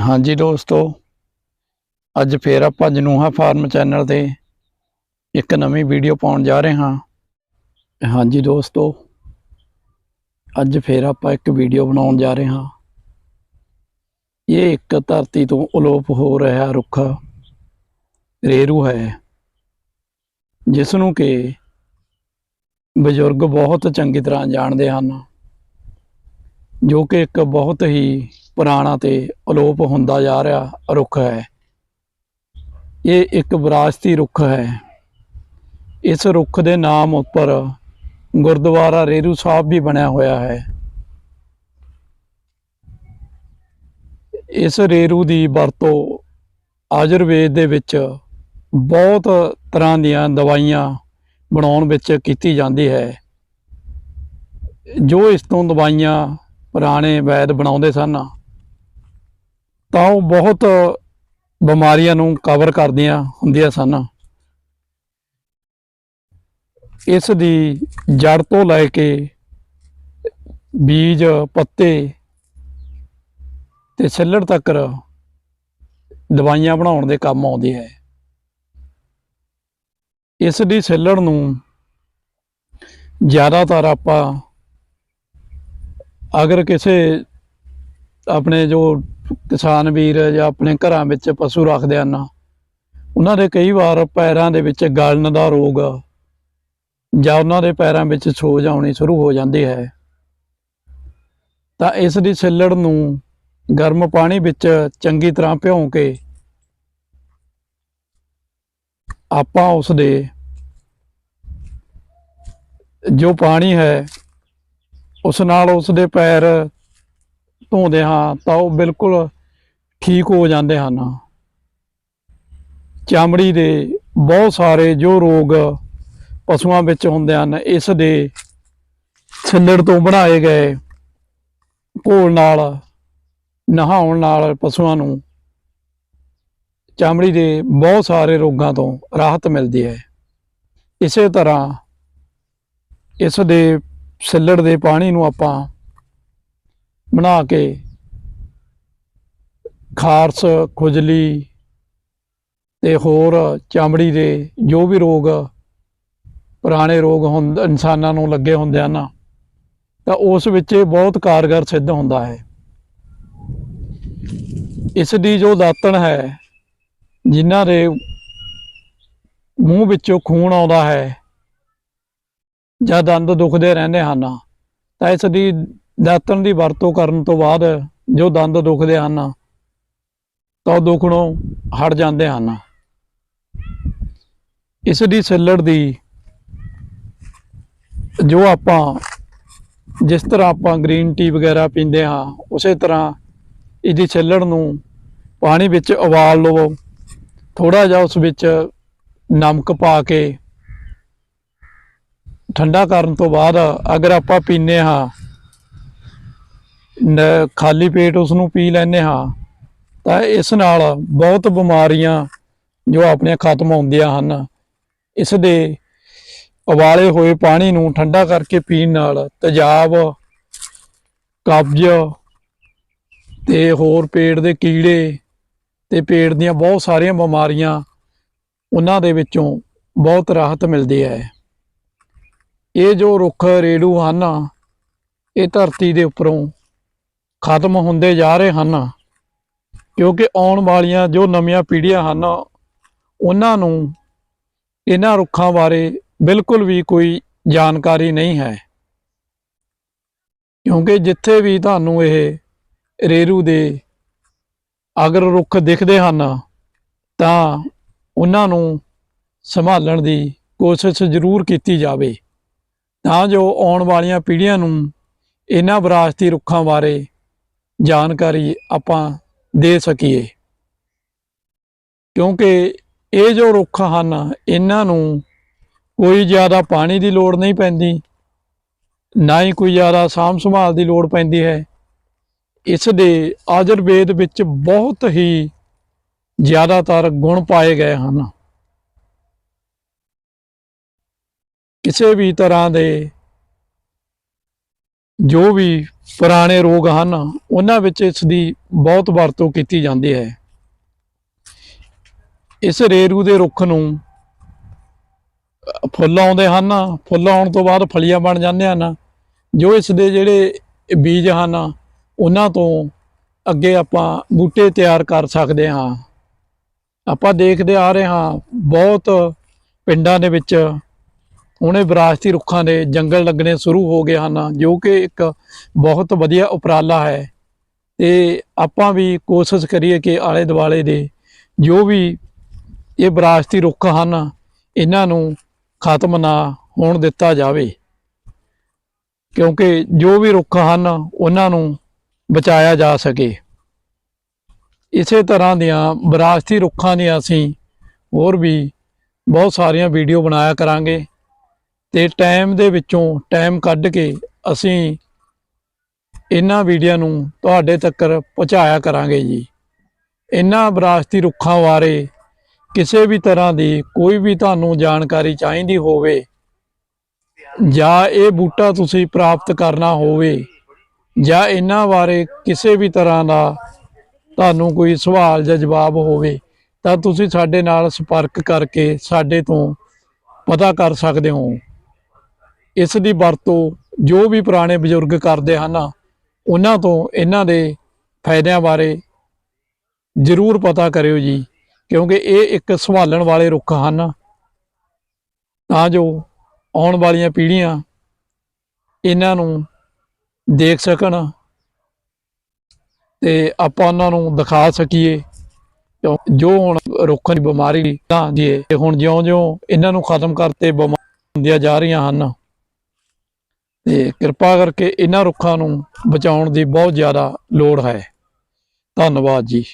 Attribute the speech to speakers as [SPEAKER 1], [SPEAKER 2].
[SPEAKER 1] ਹਾਂਜੀ ਦੋਸਤੋ, ਅੱਜ ਫੇਰ ਆਪਾਂ ਜਨੂਹਾ ਫਾਰਮ ਚੈਨਲ ਤੇ ਇੱਕ ਨਵੀਂ ਵੀਡੀਓ ਪਾਉਣ ਜਾ ਰਹੇ ਹਾਂ। ਹਾਂਜੀ ਦੋਸਤੋ, ਅੱਜ ਫੇਰ ਆਪਾਂ ਇੱਕ ਵੀਡੀਓ ਬਣਾਉਣ ਜਾ ਰਹੇ ਹਾਂ। ਇਹ ਇੱਕ ਧਰਤੀ ਤੋਂ ਅਲੋਪ ਹੋ ਰਿਹਾ ਰੁੱਖ ਰੇਰੂ ਹੈ ਜਿਸ ਨੂੰ ਕਿ ਬਜ਼ੁਰਗ ਬਹੁਤ ਚੰਗੀ ਤਰ੍ਹਾਂ ਜਾਣਦੇ ਹਨ, ਜੋ ਕਿ ਇੱਕ ਬਹੁਤ ਹੀ ਪੁਰਾਣਾ ਤੇ ਅਲੋਪ ਹੁੰਦਾ ਜਾ ਰਿਹਾ ਰੁੱਖ ਹੈ। ਇਹ ਇੱਕ ਵਿਰਾਸਤੀ ਰੁੱਖ ਹੈ। ਇਸ ਰੁੱਖ ਦੇ ਨਾਮ ਉੱਪਰ ਗੁਰਦੁਆਰਾ ਰੇਰੂ ਸਾਹਿਬ ਵੀ ਬਣਿਆ ਹੋਇਆ ਹੈ। ਇਸ ਰੇਰੂ ਦੀ ਵਰਤੋਂ ਆਯੁਰਵੇਦ ਦੇ ਵਿੱਚ ਬਹੁਤ ਤਰ੍ਹਾਂ ਦੀਆਂ ਦਵਾਈਆਂ ਬਣਾਉਣ ਵਿੱਚ ਕੀਤੀ ਜਾਂਦੀ ਹੈ। ਜੋ ਇਸ ਤੋਂ ਦਵਾਈਆਂ ਪੁਰਾਣੇ ਵੈਦ ਬਣਾਉਂਦੇ ਸਨ ਤਾਂ ਉਹ ਬਹੁਤ ਬਿਮਾਰੀਆਂ ਨੂੰ ਕਵਰ ਕਰਦੀਆਂ ਹੁੰਦੀਆਂ ਸਨ। ਇਸ ਦੀ ਜੜ ਤੋਂ ਲੈ ਕੇ ਬੀਜ, ਪੱਤੇ ਤੇ ਛਿੱਲੜ ਤੱਕ ਦਵਾਈਆਂ ਬਣਾਉਣ ਦੇ ਕੰਮ ਆਉਂਦੀ ਹੈ। ਇਸ ਦੀ ਛਿੱਲੜ ਨੂੰ ਜ਼ਿਆਦਾਤਰ ਆਪਾਂ ਅਗਰ ਕਿਸੇ ਆਪਣੇ ਜੋ ਕਿਸਾਨ ਵੀਰ ਜਾਂ ਆਪਣੇ ਘਰਾਂ ਵਿੱਚ ਪਸ਼ੂ ਰੱਖਦੇ ਹਨ। ਉਹਨਾਂ ਦੇ ਕਈ ਵਾਰ ਪੈਰਾਂ ਦੇ ਵਿੱਚ ਗਲਣ ਦਾ ਰੋਗ ਜਾਂ ਉਹਨਾਂ ਦੇ ਪੈਰਾਂ ਵਿੱਚ ਸੋਜ ਆਉਣੀ ਸ਼ੁਰੂ ਹੋ ਜਾਂਦੀ ਹੈ। ਤਾਂ ਇਸ ਦੀ ਛਿੱਲੜ ਨੂੰ ਗਰਮ ਪਾਣੀ ਵਿੱਚ ਚੰਗੀ ਤਰ੍ਹਾਂ ਭਿਉਂ ਕੇ ਆਪਾਂ ਉਸ ਦੇ ਜੋ ਪਾਣੀ ਹੈ, ਉਸ ਨਾਲ ਉਸ ਦੇ ਪੈਰ ਧੋਂਦੇ ਹਾਂ ਤਾਂ ਉਹ ਬਿਲਕੁਲ ਠੀਕ ਹੋ ਜਾਂਦੇ ਹਨ। ਚਮੜੀ ਦੇ ਬਹੁਤ ਸਾਰੇ ਜੋ ਰੋਗ ਪਸ਼ੂਆਂ ਵਿੱਚ ਹੁੰਦੇ ਹਨ, ਇਸ ਦੇ ਛਿੱਲੜ ਤੋਂ ਬਣਾਏ ਗਏ ਘੋਲ ਨਾਲ, ਨਹਾਉਣ ਨਾਲ ਪਸ਼ੂਆਂ ਨੂੰ ਚਮੜੀ ਦੇ ਬਹੁਤ ਸਾਰੇ ਰੋਗਾਂ ਤੋਂ ਰਾਹਤ ਮਿਲਦੀ ਹੈ। ਇਸੇ ਤਰ੍ਹਾਂ ਇਸ ਦੇ ਛਿੱਲੜ ਦੇ ਪਾਣੀ ਨੂੰ ਆਪਾਂ ਬਣਾ ਕੇ ਖਾਰਸ, ਖੁਜਲੀ ਤੇ ਹੋਰ ਚਮੜੀ ਦੇ ਜੋ ਵੀ ਰੋਗ, ਪੁਰਾਣੇ ਰੋਗ ਹੁੰਦ, ਇਨਸਾਨਾਂ ਨੂੰ ਲੱਗੇ ਹੁੰਦੇ ਹਨ, ਤਾਂ ਉਸ ਵਿੱਚ ਇਹ ਬਹੁਤ ਕਾਰਗਰ ਸਿੱਧ ਹੁੰਦਾ ਹੈ। ਇਸ ਦੀ ਜੋ ਦਾਤਣ ਹੈ, ਜਿਨ੍ਹਾਂ ਦੇ ਮੂੰਹ ਵਿੱਚੋਂ ਖੂਨ ਆਉਂਦਾ ਹੈ ਜਾਂ ਦੰਦ ਦੁਖਦੇ ਰਹਿੰਦੇ ਹਨ, ਤਾਂ ਇਸ ਦੀ ਦਾਤਣ ਦੀ ਵਰਤੋਂ ਕਰਨ ਤੋਂ ਬਾਅਦ ਜੋ ਦੰਦ ਦੁਖਦੇ ਹਨ, ਤਾਂ ਉਹ ਦੁਖਣੋਂ ਹਟ ਜਾਂਦੇ ਹਨ। ਇਸ ਦੀ ਛਿੱਲੜ ਦੀ ਜੋ ਆਪਾਂ, ਜਿਸ ਤਰ੍ਹਾਂ ਆਪਾਂ ਗ੍ਰੀਨ ਟੀ ਵਗੈਰਾ ਪੀਂਦੇ ਹਾਂ, ਉਸੇ ਤਰ੍ਹਾਂ ਇਹਦੀ ਛਿੱਲੜ ਨੂੰ ਪਾਣੀ ਵਿੱਚ ਉਬਾਲ ਲਵੋ। ਥੋੜਾ ਜਿਹਾ ਉਸ ਵਿੱਚ ਨਮਕ ਪਾ ਕੇ ਠੰਡਾ ਕਰਨ ਤੋਂ ਬਾਅਦ ਅਗਰ ਆਪਾਂ ਪੀਨੇ ਹਾਂ ਖਾਲੀ ਪੇਟ ਉਸ ਨੂੰ ਪੀ ਲੈਨੇ ਹਾਂ, ਤਾਂ ਇਸ ਨਾਲ ਬਹੁਤ ਬਿਮਾਰੀਆਂ ਜੋ ਆਪਣੀਆਂ ਖਤਮ ਹੁੰਦੀਆਂ ਹਨ। ਇਸ ਦੇ ਉਬਾਲੇ ਹੋਏ ਪਾਣੀ ਨੂੰ ਠੰਡਾ ਕਰਕੇ ਪੀਣ ਨਾਲ ਤੇਜ਼ਾਬ, ਕਬਜ਼ ਤੇ ਹੋਰ ਪੇਟ ਦੇ ਕੀੜੇ ਤੇ ਪੇਟ ਦੀਆਂ ਬਹੁਤ ਸਾਰੀਆਂ ਬਿਮਾਰੀਆਂ ਉਹਨਾਂ ਦੇ ਵਿੱਚੋਂ ਬਹੁਤ ਰਾਹਤ ਮਿਲਦੀ ਹੈ। ਇਹ ਜੋ ਰੁੱਖ ਰੇੜੂ ਹਨ, ਇਹ ਧਰਤੀ ਦੇ ਉੱਪਰੋਂ ਖਤਮ ਹੁੰਦੇ ਜਾ ਰਹੇ ਹਨ। ਕਿਉਂਕਿ ਆਉਣ ਵਾਲੀਆਂ ਜੋ ਨਵੀਆਂ ਪੀੜ੍ਹੀਆਂ ਹਨ, ਉਹਨਾਂ ਨੂੰ ਇਹਨਾਂ ਰੁੱਖਾਂ ਬਾਰੇ ਬਿਲਕੁਲ ਵੀ ਕੋਈ ਜਾਣਕਾਰੀ ਨਹੀਂ ਹੈ। ਕਿਉਂਕਿ ਜਿੱਥੇ ਵੀ ਤੁਹਾਨੂੰ ਇਹ ਰੇਰੂ ਦੇ ਅਗਰ ਰੁੱਖ ਦਿਖਦੇ ਹਨ, ਤਾਂ ਉਹਨਾਂ ਨੂੰ ਸੰਭਾਲਣ ਦੀ ਕੋਸ਼ਿਸ਼ ਜ਼ਰੂਰ ਕੀਤੀ ਜਾਵੇ। ਤਾਂ ਜੋ ਆਉਣ ਵਾਲੀਆਂ ਪੀੜ੍ਹੀਆਂ ਨੂੰ ਇਹਨਾਂ ਵਿਰਾਸਤੀ ਰੁੱਖਾਂ ਬਾਰੇ ਜਾਣਕਾਰੀ ਆਪਾਂ ਦੇ ਸਕੀਏ। ਕਿਉਂਕਿ ਇਹ ਜੋ ਰੁੱਖ ਹਨ, ਇਹਨਾਂ ਨੂੰ ਕੋਈ ਜ਼ਿਆਦਾ ਪਾਣੀ ਦੀ ਲੋੜ ਨਹੀਂ ਪੈਂਦੀ, ਨਾ ਹੀ ਕੋਈ ਜ਼ਿਆਦਾ ਸਾਂਭ ਸੰਭਾਲ ਦੀ ਲੋੜ ਪੈਂਦੀ ਹੈ। ਇਸ ਦੇ ਆਯੁਰਵੇਦ ਵਿੱਚ ਬਹੁਤ ਹੀ ਜ਼ਿਆਦਾਤਰ ਗੁਣ ਪਾਏ ਗਏ ਹਨ। ਕਿਸੇ ਵੀ ਤਰ੍ਹਾਂ ਦੇ ਜੋ ਵੀ ਪੁਰਾਣੇ ਰੋਗ ਹਨ, ਉਹਨਾਂ ਵਿੱਚ ਇਸ ਦੀ ਬਹੁਤ ਵਰਤੋਂ ਕੀਤੀ ਜਾਂਦੀ ਹੈ। ਇਸ ਰੇਰੂ ਦੇ ਰੁੱਖ ਨੂੰ ਫੁੱਲ ਆਉਂਦੇ ਹਨ, ਫੁੱਲ ਆਉਣ ਤੋਂ ਬਾਅਦ ਫਲੀਆਂ ਬਣ ਜਾਂਦੇ ਹਨ। ਜੋ ਇਸ ਦੇ ਜਿਹੜੇ ਬੀਜ ਹਨ, ਉਹਨਾਂ ਤੋਂ ਅੱਗੇ ਆਪਾਂ ਬੂਟੇ ਤਿਆਰ ਕਰ ਸਕਦੇ ਹਾਂ। ਆਪਾਂ ਦੇਖਦੇ ਆ ਰਹੇ ਹਾਂ, ਬਹੁਤ ਪਿੰਡਾਂ ਦੇ ਵਿੱਚ ਉਹਨੇ ਵਿਰਾਸਤੀ ਰੁੱਖਾਂ ਦੇ ਜੰਗਲ ਲੱਗਣੇ ਸ਼ੁਰੂ ਹੋ ਗਏ ਹਨ, ਜੋ ਕਿ ਇੱਕ ਬਹੁਤ ਵਧੀਆ ਉਪਰਾਲਾ ਹੈ। ਤੇ ਆਪਾਂ ਵੀ ਕੋਸ਼ਿਸ਼ ਕਰੀਏ ਕਿ ਆਲੇ ਦੁਆਲੇ ਦੇ ਜੋ ਵੀ ਇਹ ਵਿਰਾਸਤੀ ਰੁੱਖ ਹਨ, ਇਹਨਾਂ ਨੂੰ ਖਤਮ ਨਾ ਹੋਣ ਦਿੱਤਾ ਜਾਵੇ। ਕਿਉਂਕਿ ਜੋ ਵੀ ਰੁੱਖ ਹਨ, ਉਹਨਾਂ ਨੂੰ ਬਚਾਇਆ ਜਾ ਸਕੇ। ਇਸੇ ਤਰ੍ਹਾਂ ਦੀਆਂ ਵਿਰਾਸਤੀ ਰੁੱਖਾਂ ਦੀਆਂ ਅਸੀਂ ਹੋਰ ਵੀ ਬਹੁਤ ਸਾਰੀਆਂ ਵੀਡੀਓ ਬਣਾਇਆ ਕਰਾਂਗੇ। ਤੇ ਟਾਈਮ ਦੇ ਵਿੱਚੋਂ ਟਾਈਮ ਕੱਢ ਕੇ ਅਸੀਂ ਇਹਨਾਂ ਵੀਡੀਓ ਨੂੰ ਤੁਹਾਡੇ ਤੱਕ ਪਹੁੰਚਾਇਆ ਕਰਾਂਗੇ ਜੀ। ਇਹਨਾਂ ਵਿਰਾਸਤੀ ਰੁੱਖਾਂ ਬਾਰੇ ਕਿਸੇ ਵੀ ਤਰ੍ਹਾਂ ਦੀ ਕੋਈ ਵੀ ਤੁਹਾਨੂੰ ਜਾਣਕਾਰੀ ਚਾਹੀਦੀ ਹੋਵੇ ਜਾਂ ਇਹ ਬੂਟਾ ਤੁਸੀਂ ਪ੍ਰਾਪਤ ਕਰਨਾ ਹੋਵੇ ਜਾਂ ਇਹਨਾਂ ਬਾਰੇ ਕਿਸੇ ਵੀ ਤਰ੍ਹਾਂ ਦਾ ਤੁਹਾਨੂੰ ਕੋਈ ਸਵਾਲ ਜਾਂ ਜਵਾਬ ਹੋਵੇ ਤਾਂ ਤੁਸੀਂ ਸਾਡੇ ਨਾਲ ਸੰਪਰਕ ਕਰਕੇ ਸਾਡੇ ਤੋਂ ਪਤਾ ਕਰ ਸਕਦੇ ਹੋ। ਇਸ ਦੀ ਵਰਤੋਂ ਜੋ ਵੀ ਪੁਰਾਣੇ ਬਜ਼ੁਰਗ ਕਰਦੇ ਹਨ, ਉਹਨਾਂ ਤੋਂ ਇਹਨਾਂ ਦੇ ਫਾਇਦਿਆਂ ਬਾਰੇ ਜ਼ਰੂਰ ਪਤਾ ਕਰਿਓ ਜੀ, ਕਿਉਂਕਿ ਇਹ ਇੱਕ ਸੰਭਾਲਣ ਵਾਲੇ ਰੁੱਖ ਹਨ। ਤਾਂ ਜੋ ਆਉਣ ਵਾਲੀਆਂ ਪੀੜ੍ਹੀਆਂ ਇਹਨਾਂ ਨੂੰ ਦੇਖ ਸਕਣ ਤੇ ਆਪਾਂ ਉਹਨਾਂ ਨੂੰ ਦਿਖਾ ਸਕੀਏ। ਜੋ ਹੁਣ ਰੁੱਖਾਂ ਦੀ ਬਿਮਾਰੀ ਤਾਂ ਜੀ ਹੁਣ ਜਿਉਂ-ਜਿਉਂ ਇਹਨਾਂ ਨੂੰ ਖਤਮ ਕਰਤੇ ਬਿਮਾਰੀਆਂ ਹੁੰਦੀਆਂ ਜਾ ਰਹੀਆਂ ਹਨ। ਤੇ ਕਿਰਪਾ ਕਰਕੇ ਇਹਨਾਂ ਰੁੱਖਾਂ ਨੂੰ ਬਚਾਉਣ ਦੀ ਬਹੁਤ ਜ਼ਿਆਦਾ ਲੋੜ ਹੈ। ਧੰਨਵਾਦ ਜੀ।